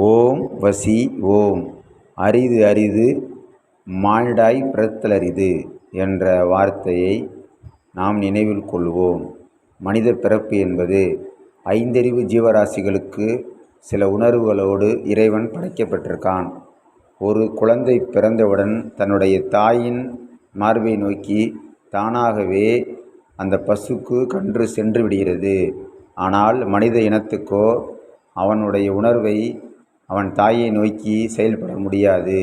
ஓம் வசி ஓம். அரிது அரிது மானிடாய் பிறத்தலரிது என்ற வார்த்தையை நாம் நினைவில் கொள்வோம். மனித பிறப்பு என்பது ஐந்தறிவு ஜீவராசிகளுக்கு சில உணர்வுகளோடு இறைவன் படைக்கப்பட்டிருக்கான். ஒரு குழந்தை பிறந்தவுடன் தன்னுடைய தாயின் மார்பை நோக்கி தானாகவே அந்த பசுக்கு கன்று சென்று விடுகிறது. ஆனால் மனித இனத்துக்கோ அவனுடைய உணர்வை அவன் தாயை நோக்கி செயல்பட முடியாது.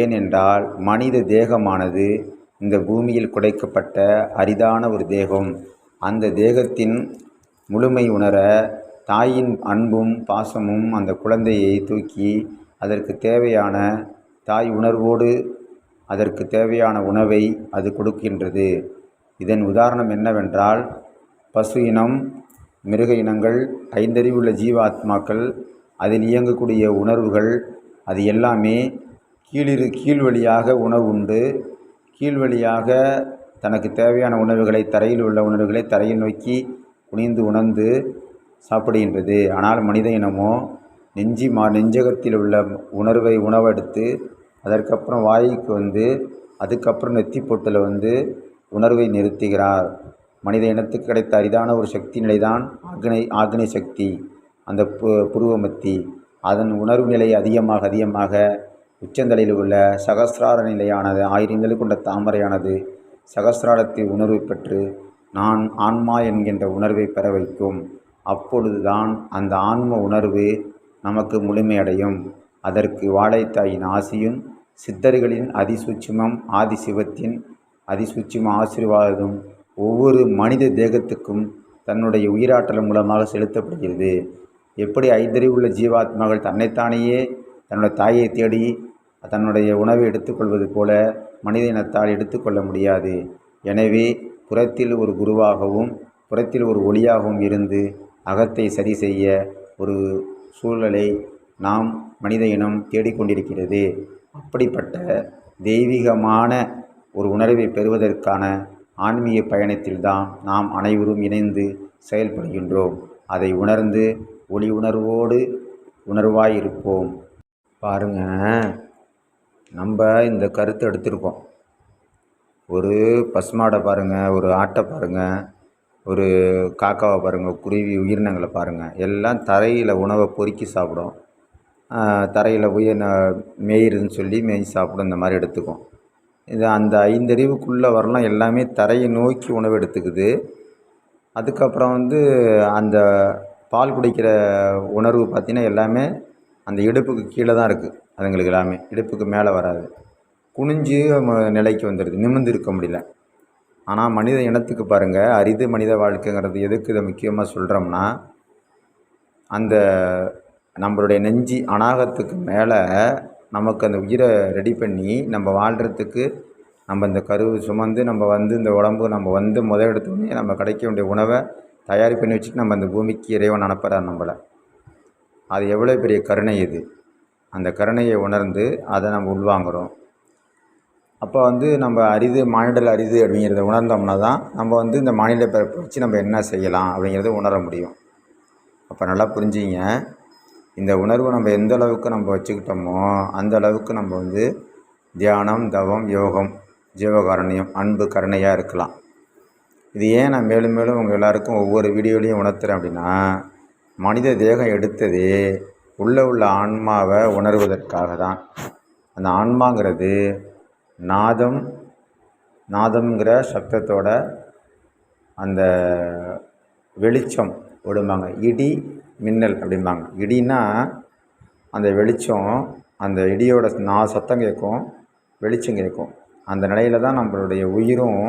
ஏனென்றால் மனித தேகமானது இந்த பூமியில் குடைக்கப்பட்ட அரிதான ஒரு தேகம். அந்த தேகத்தின் முழுமை உணர தாயின் அன்பும் பாசமும் அந்த குழந்தையை தூக்கி அதற்கு தேவையான தாய் உணர்வோடு அதற்கு தேவையான உணவை அது கொடுக்கின்றது. இதன் உதாரணம் என்னவென்றால் பசு இனம் மிருக இனங்கள் ஐந்தறிவுள்ள ஜீவாத்மாக்கள் அதில் இயங்கக்கூடிய உணர்வுகள் அது எல்லாமே கீழிரு கீழ் வழியாக உணவு உண்டு கீழ் வழியாக தனக்கு தேவையான உணவுகளை தரையில் உள்ள உணவுகளை தரையில் நோக்கி குனிந்து உணர்ந்து சாப்பிடுகின்றது. ஆனால் மனித இனமோ நெஞ்சி மா நெஞ்சகத்தில் உள்ள உணர்வை உணவெடுத்து அதற்கப்புறம் வாய்க்கு வந்து அதுக்கப்புறம் நெத்தி பொட்டில் வந்து உணர்வை நிறுத்துகிறார். மனித இனத்துக்கு கிடைத்த அரிதான ஒரு சக்தி நிலைதான் ஆக்னை ஆக்னை சக்தி. அந்த பு புருவமத்தி அதன் உணர்வு நிலை அதிகமாக அதிகமாக உச்சந்தலையில் உள்ள சகசிரார நிலையானது ஆயிரங்கள் கொண்ட தாமரையானது சகசிராரத்தை உணர்வு பெற்று நான் ஆன்மா என்கின்ற உணர்வை பெற வைக்கும். அப்பொழுதுதான் அந்த ஆன்ம உணர்வு நமக்கு முழுமையடையும். அதற்கு வாழைத்தாயின் ஆசியும் சித்தர்களின் அதிசூட்சுமம் ஆதிசிவத்தின் அதிசூட்சும ஆசீர்வாதம் ஒவ்வொரு மனித தேகத்துக்கும் தன்னுடைய உயிராற்றல் மூலமாக செலுத்தப்படுகிறது. எப்படி ஐந்தறிவுள்ள ஜீவாத்மாக்கள் தன்னைத்தானேயே தன்னுடைய தாயை தேடி தன்னுடைய உணவை எடுத்துக்கொள்வது போல மனித இனத்தால் எடுத்துக்கொள்ள முடியாது. எனவே புறத்தில் ஒரு குருவாகவும் புறத்தில் ஒரு ஒளியாகவும் இருந்து அகத்தை சரி செய்ய ஒரு சூழலை நாம் மனித இனம் தேடிக்கொண்டிருக்கிறது. அப்படிப்பட்ட தெய்வீகமான ஒரு உணர்வை பெறுவதற்கான ஆன்மீக பயணத்தில்தான் நாம் அனைவரும் இணைந்து செயல்படுகின்றோம். அதை உணர்ந்து ஒளி உணர்வோடு உணர்வாயிருப்போம். இருப்போம் நம்ம இந்த கருத்தை எடுத்திருக்கோம். ஒரு பசுமாடை பாருங்கள் ஒரு ஆட்டை பாருங்கள் ஒரு காக்காவை பாருங்கள் குருவி உயிரினங்களை பாருங்கள் எல்லாம் தரையில் உணவை பொறுக்கி சாப்பிடும். தரையில் போய் மேயிருதுன்னு சொல்லி மேய் சாப்பிடும் இந்த மாதிரி எடுத்துக்கும். இது அந்த ஐந்தறிவுக்குள்ளே வரலாம் எல்லாமே தரையை நோக்கி உணவு எடுத்துக்குது. அதுக்கப்புறம் வந்து அந்த பால் குடிக்கிற உணர்வு பார்த்திங்கன்னா எல்லாமே அந்த இடுப்புக்கு கீழே தான் இருக்குது. அதுங்களுக்கு எல்லாமே. இடுப்புக்கு மேலே வராது. குனிஞ்சு நிலைக்கு வந்துடுது. நிமிர்ந்து இருக்க முடியல. ஆனால் மனித இனத்துக்கு பாருங்கள் அரிது மனித வாழ்க்கைங்கிறது எதுக்கு இதை முக்கியமாக சொல்கிறோம்னா அந்த நம்மளுடைய நெஞ்சி அநாகத்துக்கு மேலே நமக்கு அந்த உயிரை ரெடி பண்ணி நம்ம வாழ்கிறதுக்கு நம்ம இந்த கருவு சுமந்து நம்ம வந்து இந்த உடம்பு நம்ம வந்து முதல் எடுத்தோடனே நம்ம கிடைக்க வேண்டிய உணவை தயார் பண்ணி வச்சுட்டு நம்ம அந்த பூமிக்கு இறைவன் அனுப்புகிறார் நம்மளை. அது எவ்வளோ பெரிய கருணை இது. அந்த கருணையை உணர்ந்து அதை நம்ம உள்வாங்குகிறோம் அப்போ வந்து நம்ம அரிது மானிடல் அரிது அப்படிங்கிறத உணர்ந்தோம்னா தான் நம்ம வந்து இந்த மாநில பிறப்பை வச்சு நம்ம என்ன செய்யலாம் அப்படிங்கிறத உணர முடியும். அப்போ நல்லா புரிஞ்சிங்க இந்த உணர்வு நம்ம எந்த அளவுக்கு நம்ம வச்சுக்கிட்டோமோ அந்த அளவுக்கு நம்ம வந்து தியானம் தவம் யோகம் ஜீவகாரணியம் அன்பு கருணையாக இருக்கலாம். இது ஏன் நான் மேலும் மேலும் உங்கள் எல்லாருக்கும் ஒவ்வொரு வீடியோலையும் உணர்த்துறேன் அப்படின்னா மனித தேகம் எடுத்ததே உள்ளே உள்ள ஆன்மாவை உணர்வதற்காக தான். அந்த ஆன்மாங்கிறது நாதம் நாதம்ங்கிற சப்தத்தோட அந்த வெளிச்சம் விடும்பாங்க இடி மின்னல் அப்படிம்பாங்க. இடின்னா அந்த வெளிச்சம் அந்த இடியோட நா சத்தம் கேட்கும் வெளிச்சம் கேட்கும். அந்த நிலையில் தான் நம்மளுடைய உயிரும்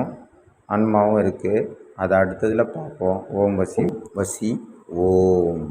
ஆன்மாவும் இருக்குது அதை அடுத்ததில் பார்ப்போம். ஓம் வசி வசி ஓம்.